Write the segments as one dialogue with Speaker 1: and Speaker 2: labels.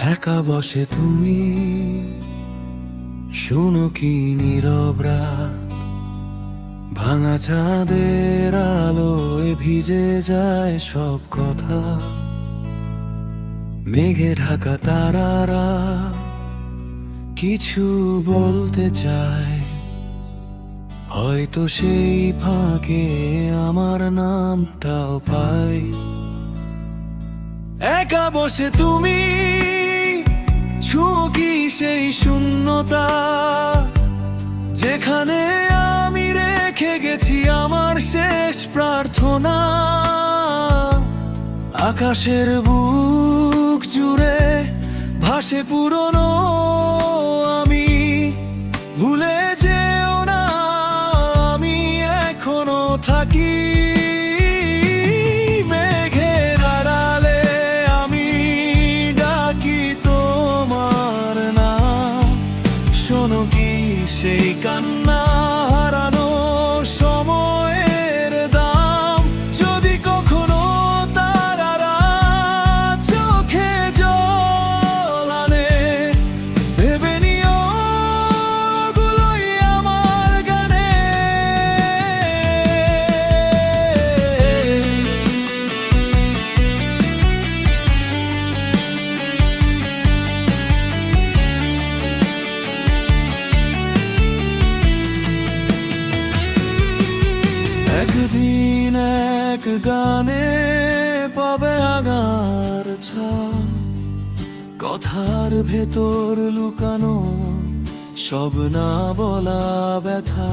Speaker 1: একা বসে তুমি, শুনো কি নীরব রাত। ভাঙা চাঁদের আলোয় ভিজে যায় সব কথা। মেঘে ঢাকা তারারা কিছু বলতে চায়। হয়তো সেই ফাঁকে আমার নামটাও পাই একা বসে তুমি ছুকি সেই শূন্যতা? যেখানে আমি রেখে গেছি আমার শেষ প্রার্থনা। আকাশের বুক জুড়ে ভাসে পুরনো এক গানে পাবে আগার কথার ভেতর লুকানো, সব না বলা ব্যথা।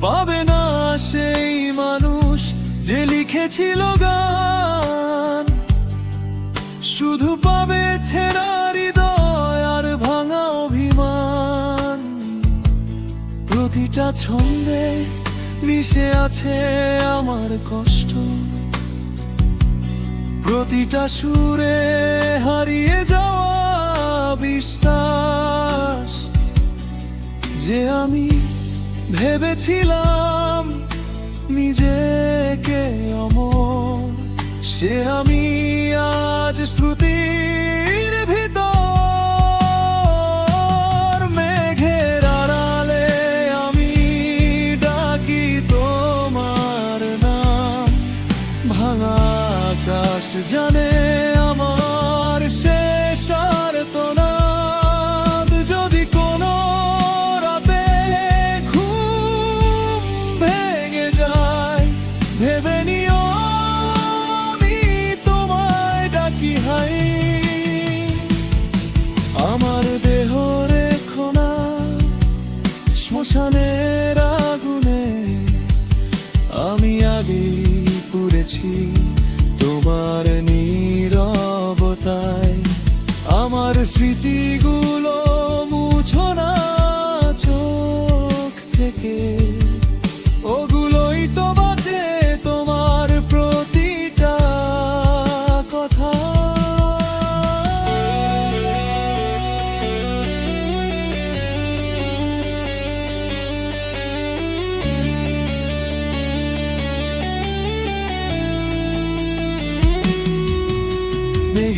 Speaker 1: পাবে না সেই মানুষ যে লিখেছিল গান। শুধু পাবে ছেঁড়া হৃদয় আর ভাঙা অভিমান। প্রতিটা ছন্দে মিশে আছে আমার কষ্ট। প্রতিটা সুরে হারিয়ে যাওয়া বিশ্বাস। যে আমি ভেবেছিলাম নিজেকে অমর, সে আমি আজ শ্রুতির আকাশ জানে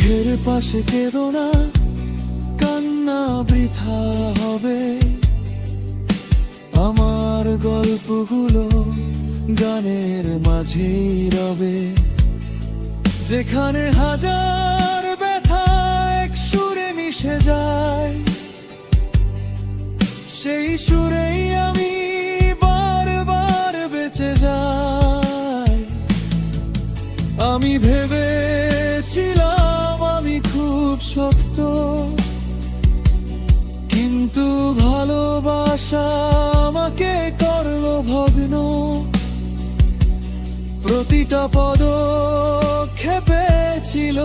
Speaker 1: মেঘের পাশে কেঁদো না, কান্না বৃথা হবে। আমার গল্পগুলো গানের মাঝেই রবে। যেখানে হাজার ব্যথা এক সুরে মিশে যায়, সেই সুরেই আমি বারবার বেঁচে যাই। আমি ভেবেছিলাম শক্ত কিন্তু ভালোবাসা আমাকে করল ভগ্ন। প্রতিটা পদক্ষেপে ছিল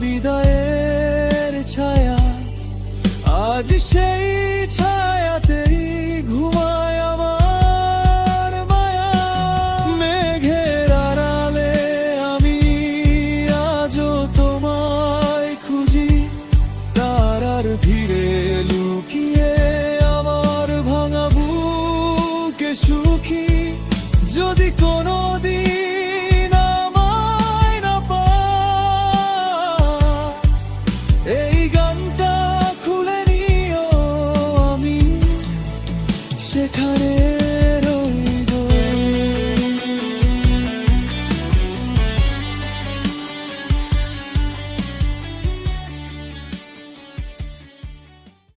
Speaker 1: বিদায়ের ছায়া। আজ সেই ছায়াতেই তারার ভিড়ে